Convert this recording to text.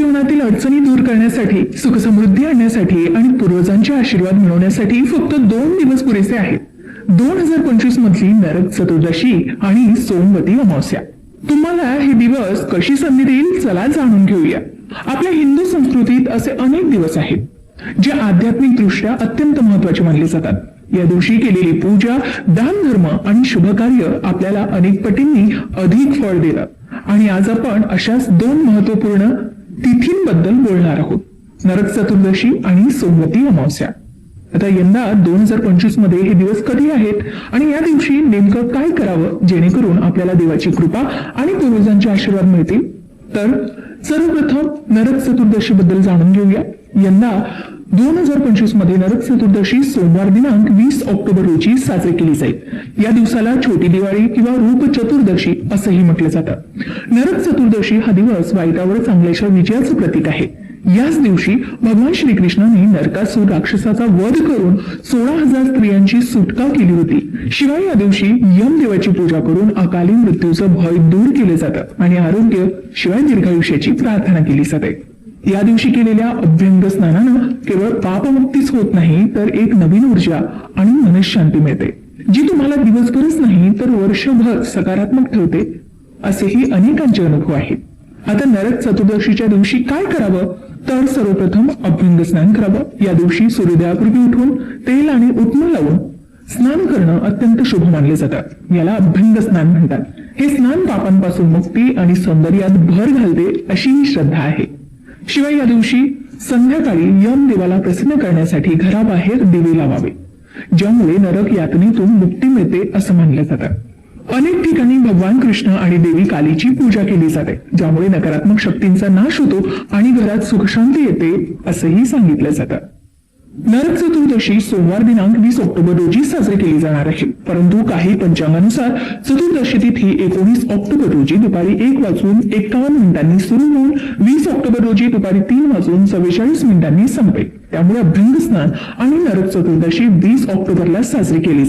जीवनातील अडचणी दूर करण्यासाठी सुखसमृद्धी आणण्यासाठी आणि पूर्वजांचे आशीर्वाद मिळवण्यासाठी फक्त दोन दिवस पुरेसे आहेत. दोन हजार पंचवीस मधली नरक चतुर्दशी आणि सोमवती अमावस्या. तुम्हाला हे दिवस कशी संधी देईल चला जाणून घेऊया. आपल्या हिंदू संस्कृतीत असे अनेक दिवस आहेत जे आध्यात्मिक दृष्ट्या अत्यंत महत्त्वाचे मानले जातात. या दिवशी केलेली पूजा दान धर्म आणि शुभ कार्य आपल्याला अनेक पटींनी अधिक फळ देतात आणि आज आपण अशाच दोन महत्त्वपूर्ण तिथींबद्दल बोलणार आहोत. नरक चतुर्दशी आणि सोमवती अमावस्या. आता यंदा दोन हजार पंचवीसमध्ये हे दिवस कधी आहेत आणि या दिवशी नेमकं काय करावं जेणेकरून आपल्याला देवाची कृपा आणि पूर्वजांचे आशीर्वाद मिळतील? तर सर्वप्रथम नरक चतुर्दशी बद्दल जाणून घेऊया. यंदा दोन हजार पंचवीसमध्ये नरक चतुर्दशी सोमवार दिनांक वीस ऑक्टोबर रोजी साजरी केली जाईल. या दिवसाला छोटी दिवाळी किंवा रूप चतुर्दशी असंही म्हटलं जातं. नरक चतुर्दशी हा दिवस वाईटावर चांगल्याच्या विजयाचं प्रतीक आहे. याच दिवशी भगवान श्रीकृष्णाने नरकासूर राक्षसाचा वध करून सोळा हजार स्त्रियांची सुटका केली होती. शिवाय या दिवशी यमदेवाची पूजा करून अकाली मृत्यूचं भय दूर केले जातं आणि आरोग्य शिवाय दीर्घायुष्याची प्रार्थना केली जाते. या दिवशी केलेल्या अभ्यंग स्नानानं केवळ पापमुक्तीच होत नाही तर एक नवीन ऊर्जा आणि मनशांती मिळते जी तुम्हाला दिवसभरच नाही तर वर्षभर सकारात्मक ठेवते असेही अनेकांचे अनुभव आहेत. आता नरक चतुर्दशीच्या दिवशी काय करावं? तर सर्वप्रथम अभ्यंग स्नान करावं. या दिवशी सूर्योदयापूर्वी उठून तेल आणि उत्म लावून स्नान करणं अत्यंत शुभ मानले जातात. याला अभ्यंग स्नान म्हणतात. हे स्नान पापांपासून मुक्ती आणि सौंदर्यात भर घालते अशी ही श्रद्धा आहे. शिवाय या दिवशी संध्याकाळी यम देवाला प्रसन्न करण्यासाठी घराबाहेर दिवे लावावे ज्यामुळे नरक यातनेतून मुक्ती मिळते असं म्हणलं जातं. अनेक ठिकाणी भगवान कृष्ण आणि देवी कालीची पूजा केली जाते ज्यामुळे नकारात्मक शक्तींचा नाश होतो आणि घरात सुखशांती येते असंही सांगितलं जातं. नरक चतुर्दशी सोमवार दिनांक वीस ऑक्टोबर रोजी साजरी केली जाणार आहे. परंतु काही पंचांगानुसार चतुर्दशी तिथी एकोणीस ऑक्टोबर रोजी दुपारी एक वाजून एकावन्न मिनिटांनी सुरू होऊन वीस ऑक्टोबर रोजी दुपारी तीन वाजून चव्वेचाळीस मिनिटांनी संपेल. त्यामुळे अभ्यंग स्नान आणि नरक चतुर्दशी वीस ऑक्टोबरला साजरी केली